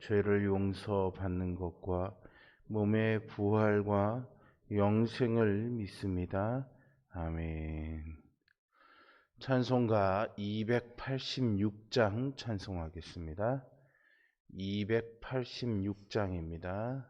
죄를 용서받는 것과 몸의 부활과 영생을 믿습니다. 아멘. 찬송가 286장 찬송하겠습니다. 286장입니다.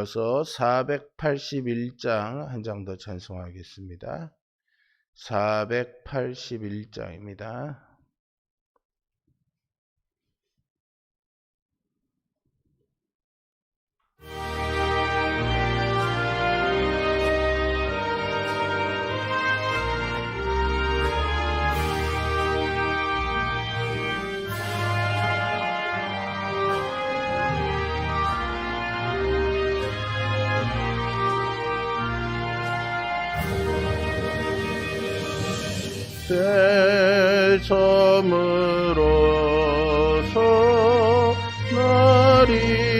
이어서 481장 한 장 더 찬송하겠습니다. 481장입니다. 대섬으로서 날이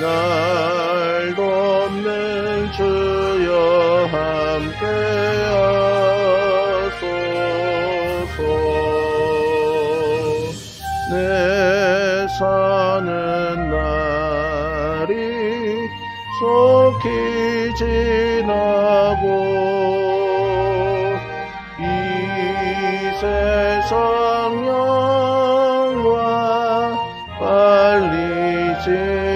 때날 돕는 주여 함께 하소서. 내 사는 날이 속히 지나고 이 세상 영 지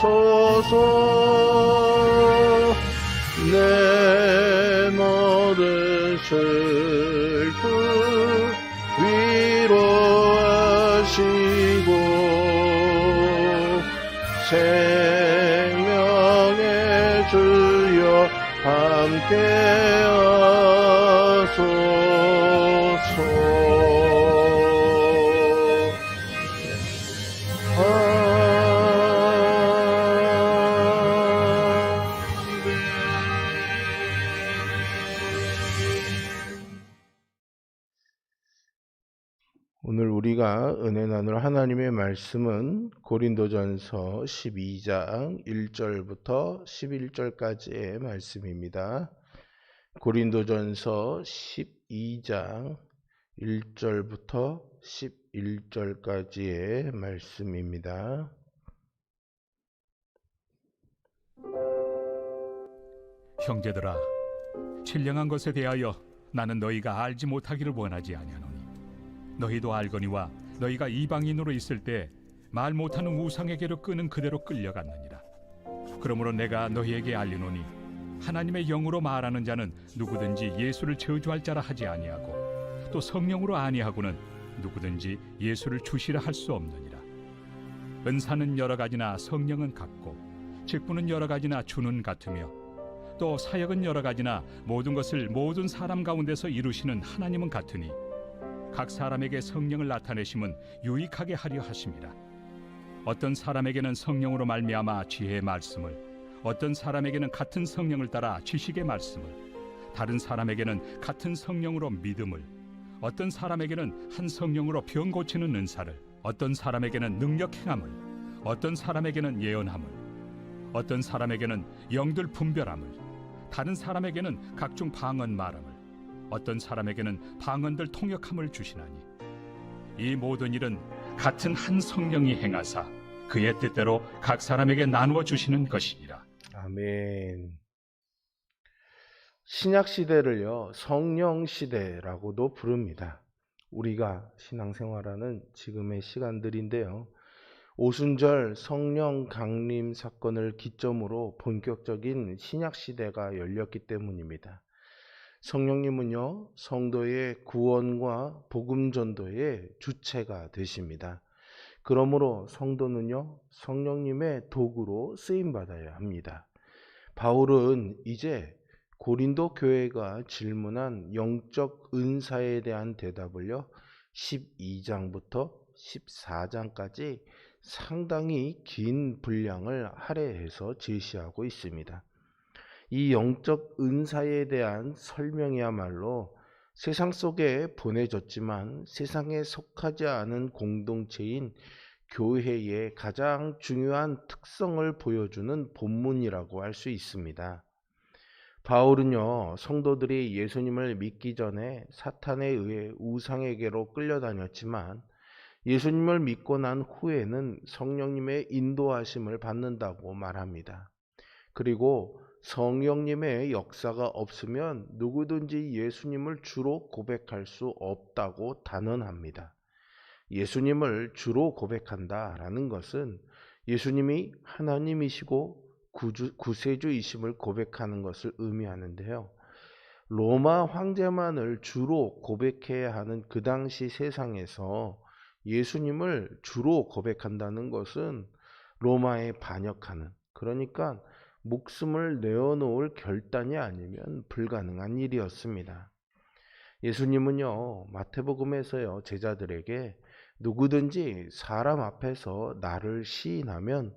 보여주소서. 내 모든 슬픔 위로하시고 생명의 주여 함께 하나님의 말씀은 고린도전서 12장 1절부터 11절까지의 말씀입니다. 고린도전서 12장 1절부터 11절까지의 말씀입니다. 형제들아 신령한 것에 대하여 나는 너희가 알지 못하기를 원하지 아니하노니 너희도 알거니와 너희가 이방인으로 있을 때 말 못하는 우상에게로 끄는 그대로 끌려갔느니라. 그러므로 내가 너희에게 알리노니 하나님의 영으로 말하는 자는 누구든지 예수를 저주할 자라 하지 아니하고 또 성령으로 아니하고는 누구든지 예수를 주시라 할 수 없느니라. 은사는 여러 가지나 성령은 같고 직분은 여러 가지나 주는 같으며 또 사역은 여러 가지나 모든 것을 모든 사람 가운데서 이루시는 하나님은 같으니 각 사람에게 성령을 나타내심은 유익하게 하려 하심이라. 어떤 사람에게는 성령으로 말미암아 지혜의 말씀을 어떤 사람에게는 같은 성령을 따라 지식의 말씀을 다른 사람에게는 같은 성령으로 믿음을 어떤 사람에게는 한 성령으로 병 고치는 은사를 어떤 사람에게는 능력 행함을 어떤 사람에게는 예언함을 어떤 사람에게는 영들 분별함을 다른 사람에게는 각종 방언 말함을 어떤 사람에게는 방언들 통역함을 주시나니 이 모든 일은 같은 한 성령이 행하사 그의 뜻대로 각 사람에게 나누어 주시는 것이니라. 아멘. 신약 시대를요, 성령 시대라고도 부릅니다. 우리가 신앙생활하는 지금의 시간들인데요. 오순절 성령 강림 사건을 기점으로 본격적인 신약 시대가 열렸기 때문입니다. 성령님은요, 성도의 구원과 복음 전도의 주체가 되십니다. 그러므로 성도는요, 성령님의 도구로 쓰임 받아야 합니다. 바울은 이제 고린도 교회가 질문한 영적 은사에 대한 대답을요, 12장부터 14장까지 상당히 긴 분량을 할애해서 제시하고 있습니다. 이 영적 은사에 대한 설명이야말로 세상 속에 보내졌지만 세상에 속하지 않은 공동체인 교회의 가장 중요한 특성을 보여주는 본문이라고 할 수 있습니다. 바울은요, 성도들이 예수님을 믿기 전에 사탄에 의해 우상에게로 끌려다녔지만 예수님을 믿고 난 후에는 성령님의 인도하심을 받는다고 말합니다. 그리고 성령님의 역사가 없으면 누구든지 예수님을 주로 고백할 수 없다고 단언합니다. 예수님을 주로 고백한다라는 것은 예수님이 하나님이시고 구주, 구세주이심을 고백하는 것을 의미하는데요. 로마 황제만을 주로 고백해야 하는 그 당시 세상에서 예수님을 주로 고백한다는 것은 로마에 반역하는 그러니까 목숨을 내어놓을 결단이 아니면 불가능한 일이었습니다. 예수님은요, 마태복음에서요, 제자들에게 누구든지 사람 앞에서 나를 시인하면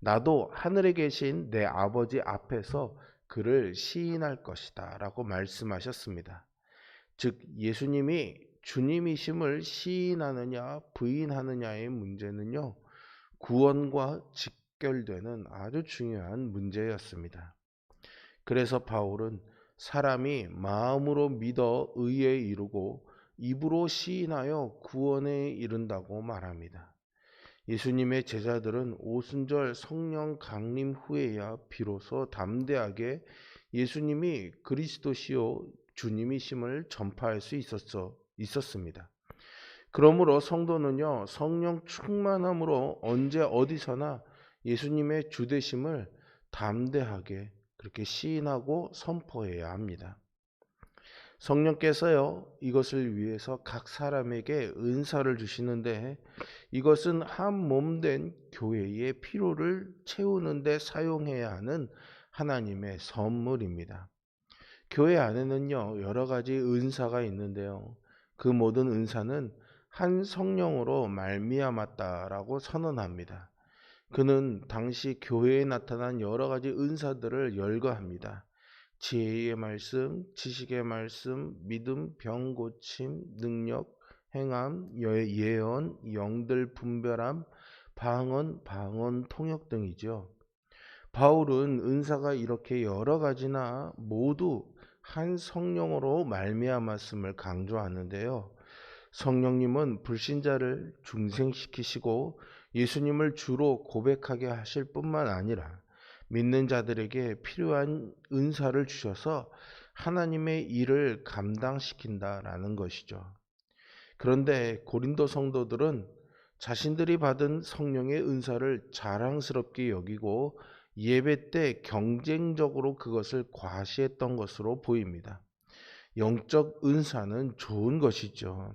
나도 하늘에 계신 내 아버지 앞에서 그를 시인할 것이다. 라고 말씀하셨습니다. 즉, 예수님이 주님이심을 시인하느냐, 부인하느냐의 문제는요, 구원과 직결되는 아주 중요한 문제였습니다. 그래서 바울은 사람이 마음으로 믿어 의에 이르고 입으로 시인하여 구원에 이른다고 말합니다. 예수님의 제자들은 오순절 성령 강림 후에야 비로소 담대하게 예수님이 그리스도시요 주님이심을 전파할 수 있었어, 있었습니다. 그러므로 성도는요, 성령 충만함으로 언제 어디서나 예수님의 주되심을 담대하게 그렇게 시인하고 선포해야 합니다. 성령께서요, 이것을 위해서 각 사람에게 은사를 주시는데 이것은 한 몸 된 교회의 필요를 채우는데 사용해야 하는 하나님의 선물입니다. 교회 안에는요, 여러 가지 은사가 있는데요. 그 모든 은사는 한 성령으로 말미암았다라고 선언합니다. 그는 당시 교회에 나타난 여러 가지 은사들을 열거합니다. 지혜의 말씀, 지식의 말씀, 믿음, 병 고침, 능력, 행함, 예언, 영들 분별함, 방언, 방언 통역 등이죠. 바울은 은사가 이렇게 여러 가지나 모두 한 성령으로 말미암았음을 강조하는데요. 성령님은 불신자를 중생시키시고 예수님을 주로 고백하게 하실 뿐만 아니라 믿는 자들에게 필요한 은사를 주셔서 하나님의 일을 감당시킨다라는 것이죠. 그런데 고린도 성도들은 자신들이 받은 성령의 은사를 자랑스럽게 여기고 예배 때 경쟁적으로 그것을 과시했던 것으로 보입니다. 영적 은사는 좋은 것이죠.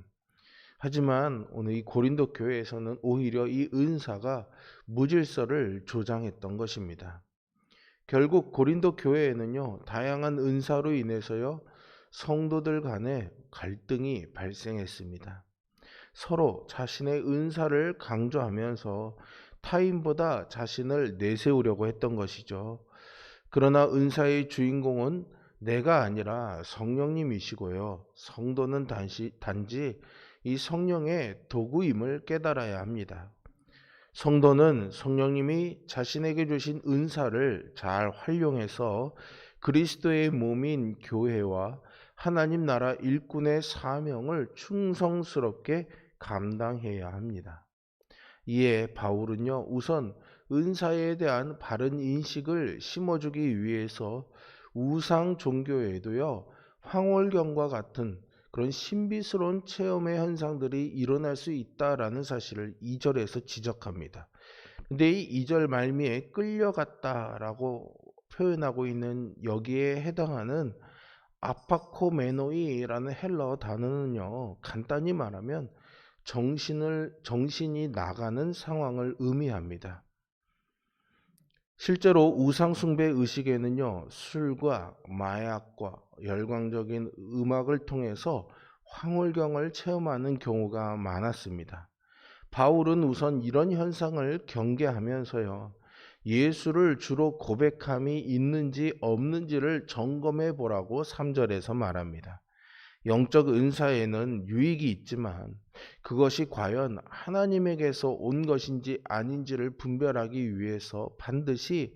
하지만 오늘 이 고린도 교회에서는 오히려 이 은사가 무질서를 조장했던 것입니다. 결국 고린도 교회에는요, 다양한 은사로 인해서요, 성도들 간에 갈등이 발생했습니다. 서로 자신의 은사를 강조하면서 타인보다 자신을 내세우려고 했던 것이죠. 그러나 은사의 주인공은 내가 아니라 성령님이시고요. 성도는 단지, 단지 이 성령의 도구임을 깨달아야 합니다. 성도는 성령님이 자신에게 주신 은사를 잘 활용해서 그리스도의 몸인 교회와 하나님 나라 일꾼의 사명을 충성스럽게 감당해야 합니다. 이에 바울은요, 우선 은사에 대한 바른 인식을 심어주기 위해서 우상 종교에도요, 황홀경과 같은 그런 신비스러운 체험의 현상들이 일어날 수 있다라는 사실을 2절에서 지적합니다. 근데 이 2절 말미에 끌려갔다라고 표현하고 있는 여기에 해당하는 아파코메노이라는 헬러 단어는요, 간단히 말하면 정신을, 정신이 나가는 상황을 의미합니다. 실제로 우상 숭배 의식에는요, 술과 마약과 열광적인 음악을 통해서 황홀경을 체험하는 경우가 많았습니다. 바울은 우선 이런 현상을 경계하면서요, 예수를 주로 고백함이 있는지 없는지를 점검해 보라고 3절에서 말합니다. 영적 은사에는 유익이 있지만 그것이 과연 하나님에게서 온 것인지 아닌지를 분별하기 위해서 반드시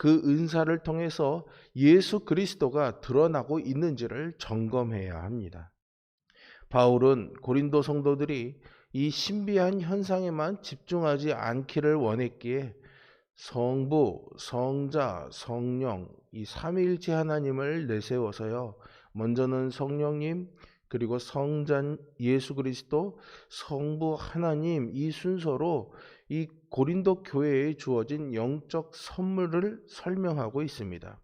그 은사를 통해서 예수 그리스도가 드러나고 있는지를 점검해야 합니다. 바울은 고린도 성도들이 이 신비한 현상에만 집중하지 않기를 원했기에 성부, 성자, 성령 이 삼위일체 하나님을 내세워서요. 먼저는 성령님, 그리고 성전 예수 그리스도, 성부 하나님 이 순서로 이 고린도 교회에 주어진 영적 선물을 설명하고 있습니다.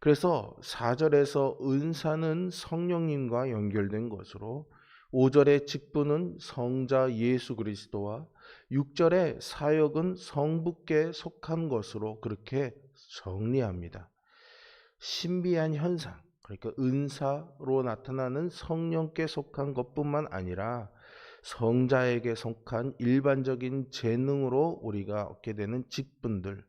그래서 4절에서 은사는 성령님과 연결된 것으로 5절의 직분은 성자 예수 그리스도와 6절의 사역은 성부께 속한 것으로 그렇게 정리합니다. 신비한 현상, 그러니까 은사로 나타나는 성령께 속한 것뿐만 아니라 성자에게 속한 일반적인 재능으로 우리가 얻게 되는 직분들,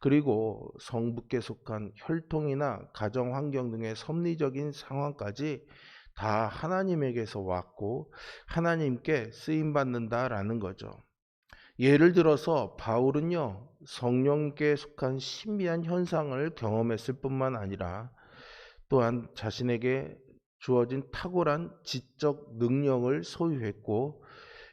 그리고 성부께 속한 혈통이나 가정 환경 등의 섭리적인 상황까지 다 하나님에게서 왔고 하나님께 쓰임 받는다라는 거죠. 예를 들어서 바울은요, 성령께 속한 신비한 현상을 경험했을 뿐만 아니라 또한 자신에게 주어진 탁월한 지적 능력을 소유했고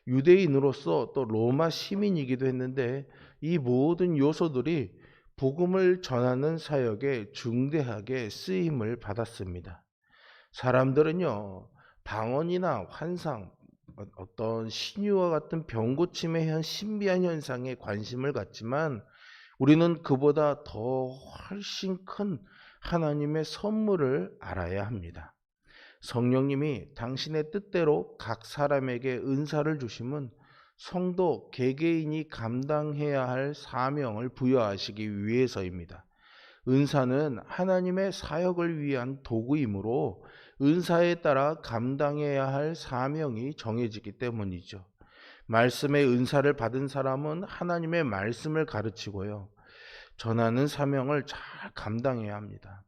유대인으로서 또 로마 시민이기도 했는데 이 모든 요소들이 복음을 전하는 사역에 중대하게 쓰임을 받았습니다. 사람들은요, 방언이나 환상, 어떤 신유와 같은 병고침의 현 신비한 현상에 관심을 갖지만 우리는 그보다 더 훨씬 큰 하나님의 선물을 알아야 합니다. 성령님이 당신의 뜻대로 각 사람에게 은사를 주심은 성도 개개인이 감당해야 할 사명을 부여하시기 위해서입니다. 은사는 하나님의 사역을 위한 도구이므로 은사에 따라 감당해야 할 사명이 정해지기 때문이죠. 말씀의 은사를 받은 사람은 하나님의 말씀을 가르치고요. 전하는 사명을 잘 감당해야 합니다.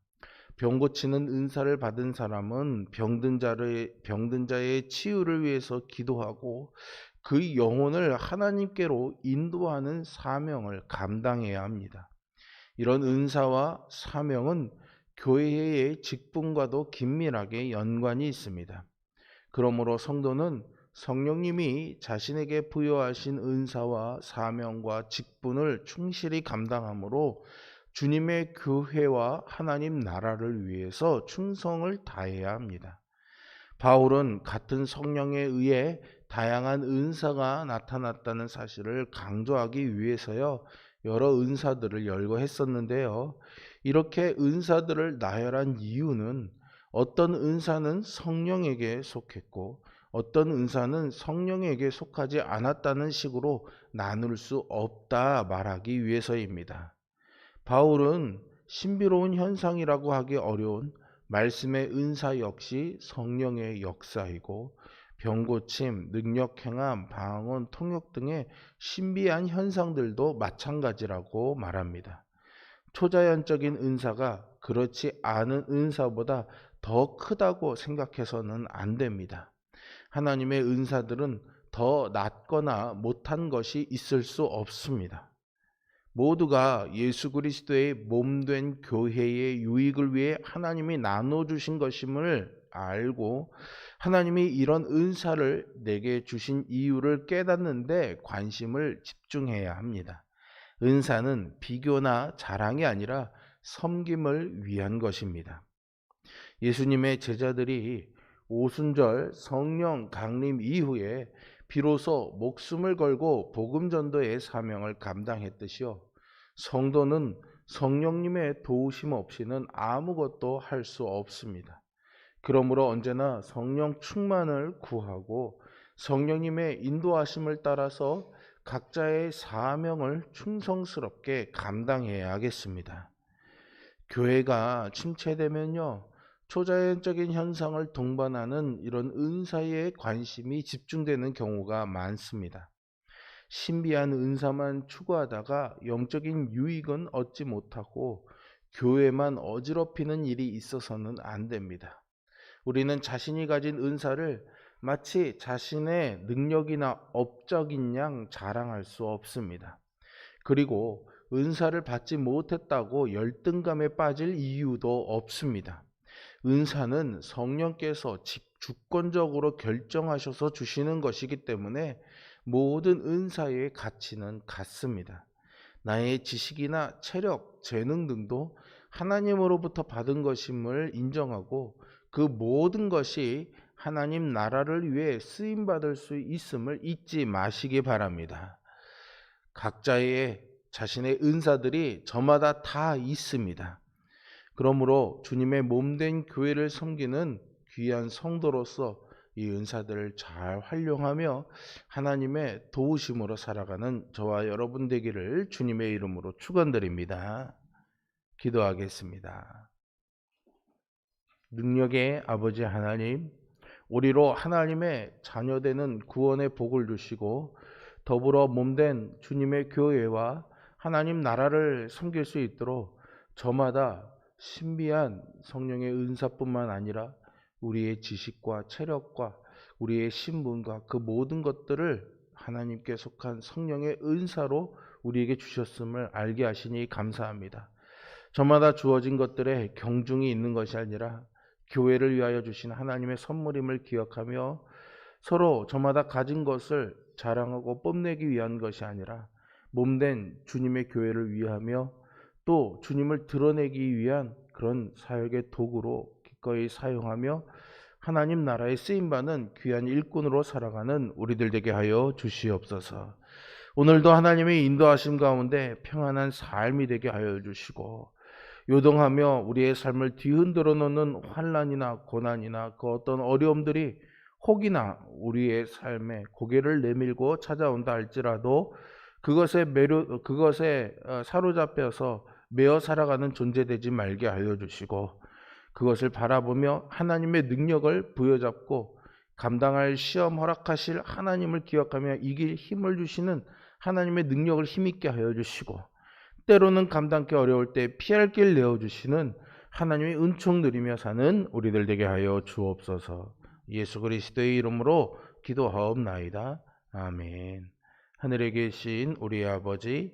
병 고치는 은사를 받은 사람은 병든 자를 병든 자의 치유를 위해서 기도하고 그 영혼을 하나님께로 인도하는 사명을 감당해야 합니다. 이런 은사와 사명은 교회의 직분과도 긴밀하게 연관이 있습니다. 그러므로 성도는 성령님이 자신에게 부여하신 은사와 사명과 직분을 충실히 감당하므로 주님의 교회와 하나님 나라를 위해서 충성을 다해야 합니다. 바울은 같은 성령에 의해 다양한 은사가 나타났다는 사실을 강조하기 위해서요. 여러 은사들을 열거했었는데요. 이렇게 은사들을 나열한 이유는 어떤 은사는 성령에게 속했고 어떤 은사는 성령에게 속하지 않았다는 식으로 나눌 수 없다 말하기 위해서입니다. 바울은 신비로운 현상이라고 하기 어려운 말씀의 은사 역시 성령의 역사이고 병고침, 능력 행함, 방언, 통역 등의 신비한 현상들도 마찬가지라고 말합니다. 초자연적인 은사가 그렇지 않은 은사보다 더 크다고 생각해서는 안 됩니다. 하나님의 은사들은 더 낫거나 못한 것이 있을 수 없습니다. 모두가 예수 그리스도의 몸된 교회의 유익을 위해 하나님이 나눠 주신 것임을 알고 하나님이 이런 은사를 내게 주신 이유를 깨닫는데 관심을 집중해야 합니다. 은사는 비교나 자랑이 아니라 섬김을 위한 것입니다. 예수님의 제자들이 오순절 성령 강림 이후에 비로소 목숨을 걸고 복음 전도의 사명을 감당했듯이요. 성도는 성령님의 도우심 없이는 아무것도 할 수 없습니다. 그러므로 언제나 성령 충만을 구하고 성령님의 인도하심을 따라서 각자의 사명을 충성스럽게 감당해야겠습니다. 교회가 침체되면요. 초자연적인 현상을 동반하는 이런 은사에 관심이 집중되는 경우가 많습니다. 신비한 은사만 추구하다가 영적인 유익은 얻지 못하고 교회만 어지럽히는 일이 있어서는 안 됩니다. 우리는 자신이 가진 은사를 마치 자신의 능력이나 업적인 양 자랑할 수 없습니다. 그리고 은사를 받지 못했다고 열등감에 빠질 이유도 없습니다. 은사는 성령께서 주권적으로 결정하셔서 주시는 것이기 때문에 모든 은사의 가치는 같습니다. 나의 지식이나 체력, 재능 등도 하나님으로부터 받은 것임을 인정하고 그 모든 것이 하나님 나라를 위해 쓰임 받을 수 있음을 잊지 마시기 바랍니다. 각자의 자신의 은사들이 저마다 다 있습니다. 그러므로 주님의 몸된 교회를 섬기는 귀한 성도로서 이 은사들을 잘 활용하며 하나님의 도우심으로 살아가는 저와 여러분 되기를 주님의 이름으로 축원드립니다. 기도하겠습니다. 능력의 아버지 하나님, 우리로 하나님의 자녀되는 구원의 복을 주시고 더불어 몸된 주님의 교회와 하나님 나라를 섬길 수 있도록 저마다 신비한 성령의 은사뿐만 아니라 우리의 지식과 체력과 우리의 신분과 그 모든 것들을 하나님께 속한 성령의 은사로 우리에게 주셨음을 알게 하시니 감사합니다. 저마다 주어진 것들에 경중이 있는 것이 아니라 교회를 위하여 주신 하나님의 선물임을 기억하며 서로 저마다 가진 것을 자랑하고 뽐내기 위한 것이 아니라 몸된 주님의 교회를 위하며 또 주님을 드러내기 위한 그런 사역의 도구로 기꺼이 사용하며 하나님 나라에 쓰임받는 귀한 일꾼으로 살아가는 우리들 되게 하여 주시옵소서. 오늘도 하나님의 인도하심 가운데 평안한 삶이 되게 하여 주시고 요동하며 우리의 삶을 뒤흔들어 놓는 환란이나 고난이나 그 어떤 어려움들이 혹이나 우리의 삶에 고개를 내밀고 찾아온다 할지라도 그것에 매료 그것에 어, 사로잡혀서 매어 살아가는 존재되지 말게 하여 주시고 그것을 바라보며 하나님의 능력을 부여잡고 감당할 시험 허락하실 하나님을 기억하며 이길 힘을 주시는 하나님의 능력을 힘있게 하여 주시고 때로는 감당기 어려울 때 피할 길 내어 주시는 하나님의 은총 누리며 사는 우리들 되게 하여 주옵소서. 예수 그리스도의 이름으로 기도하옵나이다. 아멘. 하늘에 계신 우리 아버지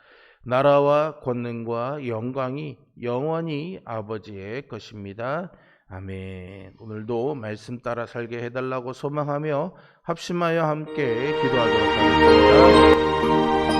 나라와 권능과 영광이 영원히 아버지의 것입니다. 아멘. 오늘도 말씀 따라 살게 해달라고 소망하며 합심하여 함께 기도하도록 하겠습니다.